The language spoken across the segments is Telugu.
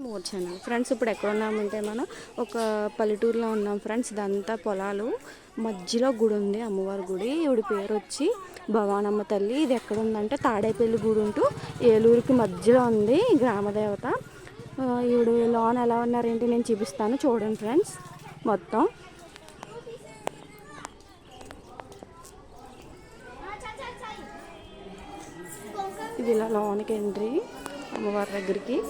మోర్ ఛానల్ ఫ్రెండ్స్ ఇప్పుడు ఎక్కడ ఉన్నామంటే మనం ఒక పల్లెటూరులో ఉన్నాం ఫ్రెండ్స్ ఇదంతా పొలాలు. మధ్యలో గుడి ఉంది అమ్మవారి గుడి. ఇవిడి పేరు వచ్చి భవానమ్మ తల్లి. ఇది ఎక్కడ ఉందంటే తాడేపల్లి గుడి ఉంటూ ఏలూరుకి మధ్యలో ఉంది గ్రామదేవత. ఆ, లోన్ ఎలా ఉన్నారేంటి నేను చూపిస్తాను. చూడండి ఫ్రెండ్స్ మొత్తం. ఇది ఇలా లోనికి ఎంట్రీ అమ్మవారి దగ్గరికి.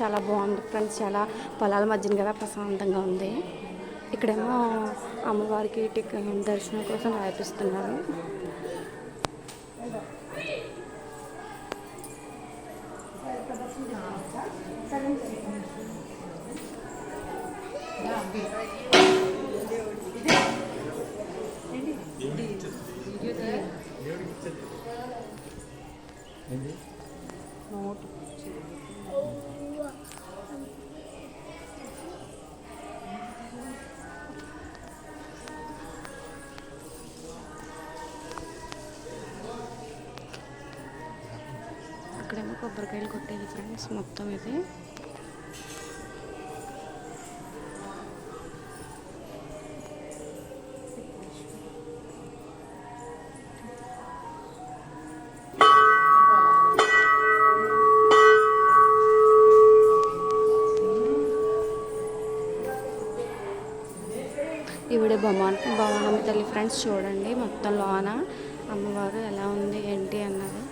చాలా బాగుంది ఫ్రెండ్స్ చాలా పొలాల మధ్యన కదా ప్రశాంతంగా ఉంది. ఇక్కడేమో అమ్మవారికి దర్శనం కోసం రాయిపిస్తున్నారు. ఇక్కడేమో కొబ్బరికాయలు కొట్టేది ఫ్రెండ్స్ మొత్తం ఇది. ఈవిడ భవాన్ భవానమ్మ తల్లి ఫ్రెండ్స్ చూడండి మొత్తం లోన. అమ్మవారు ఎలా ఉంది ఏంటి అన్నది.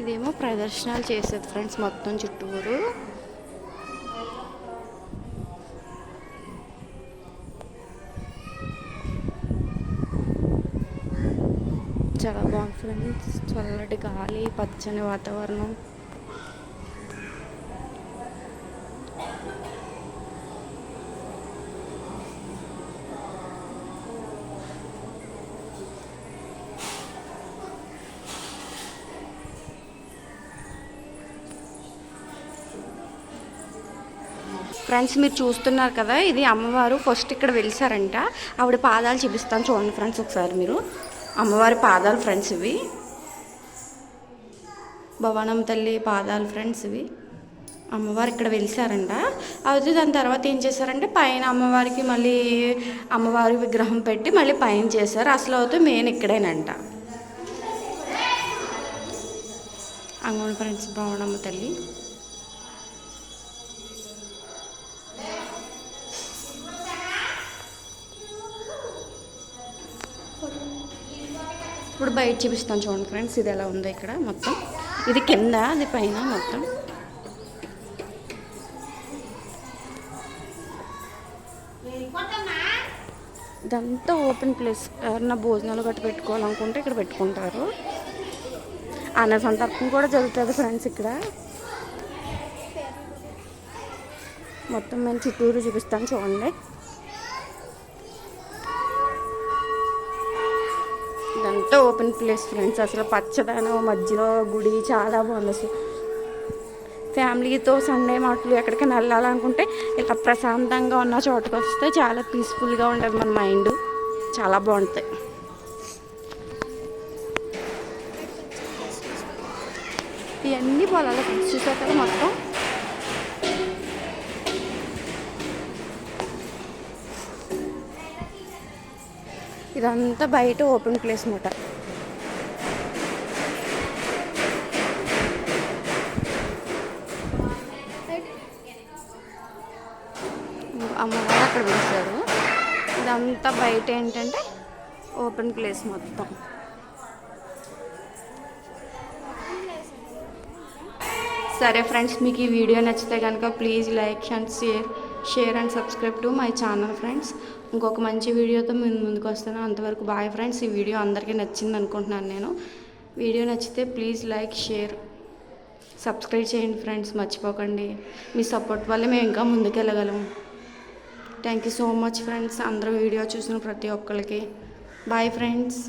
ఇదేమో ప్రదర్శనలు చేసేది ఫ్రెండ్స్ మొత్తం చుట్టూరు. చాలా బాగుంది ఫ్రెండ్స్. చల్లటి గాలి పచ్చని వాతావరణం. ఫ్రెండ్స్ మీరు చూస్తున్నారు కదా ఇది అమ్మవారు ఫస్ట్ ఇక్కడ వెలిసారంట. ఆవిడ పాదాలు చూపిస్తాను చూడండి ఫ్రెండ్స్ ఒకసారి మీరు. అమ్మవారి పాదాలు ఫ్రెండ్స్ ఇవి. భవనం తల్లి పాదాలు ఫ్రెండ్స్ ఇవి. అమ్మవారు ఇక్కడ వెలిసారంట. అయితే దాని తర్వాత ఏం చేశారంటే పైన అమ్మవారికి మళ్ళీ అమ్మవారి విగ్రహం పెట్టి మళ్ళీ పైన చేశారు. అసలు అయితే మెయిన్ ఇక్కడేనంట. అంగోని ఫ్రెండ్స్ భవనమ్మ తల్లి. ఇప్పుడు బయట చూపిస్తాను చూడండి ఫ్రెండ్స్ ఇది ఎలా ఉందో ఇక్కడ మొత్తం. ఇది కింద అది పైన మొత్తం. ఇదంతా ఓపెన్ ప్లేస్ ఎవరన్నా భోజనాలు గట్టి పెట్టుకోవాలనుకుంటే ఇక్కడ పెట్టుకుంటారు. అన్న సందర్భం కూడా జరుగుతుంది ఫ్రెండ్స్ ఇక్కడ. మొత్తం మేము చుట్టూరు చూపిస్తాను చూడండి. ఇదంతా ఓపెన్ ప్లేస్ ఫ్రెండ్స్ అసలు పచ్చదనం మధ్యలో గుడి చాలా బాగుంది అసలు. ఫ్యామిలీతో సండే మాటలు ఎక్కడికైనా వెళ్ళాలనుకుంటే ఇలా ప్రశాంతంగా ఉన్న చోటుకు వస్తే చాలా పీస్ఫుల్గా ఉంటుంది మన మైండ్ చాలా బాగుంటాయి. ఇవన్నీ పొలాలు చూసారు కదా మొత్తం. ఇదంతా బయట ఓపెన్ ప్లేస్ అనమాట అమ్మవారు అక్కడ పిలిచారు ఇదంతా బయట ఏంటంటే ఓపెన్ ప్లేస్ మొత్తం. సరే ఫ్రెండ్స్ మీకు ఈ వీడియో నచ్చితే కనుక please like and share share and subscribe to my channel friends. ఇంకొక మంచి వీడియోతో మేము ముందుకు వస్తాను. అంతవరకు బాయ్ ఫ్రెండ్స్ ఈ వీడియో అందరికీ నచ్చింది అనుకుంటున్నాను నేను. వీడియో నచ్చితే ప్లీజ్ లైక్ షేర్ సబ్స్క్రైబ్ చేయండి ఫ్రెండ్స్ మర్చిపోకండి. మీ సపోర్ట్ వల్లే మేము ఇంకా ముందుకెళ్ళగలం thank you so much friends అందరూ వీడియో చూసిన ప్రతి ఒక్కరికి బాయ్ ఫ్రెండ్స్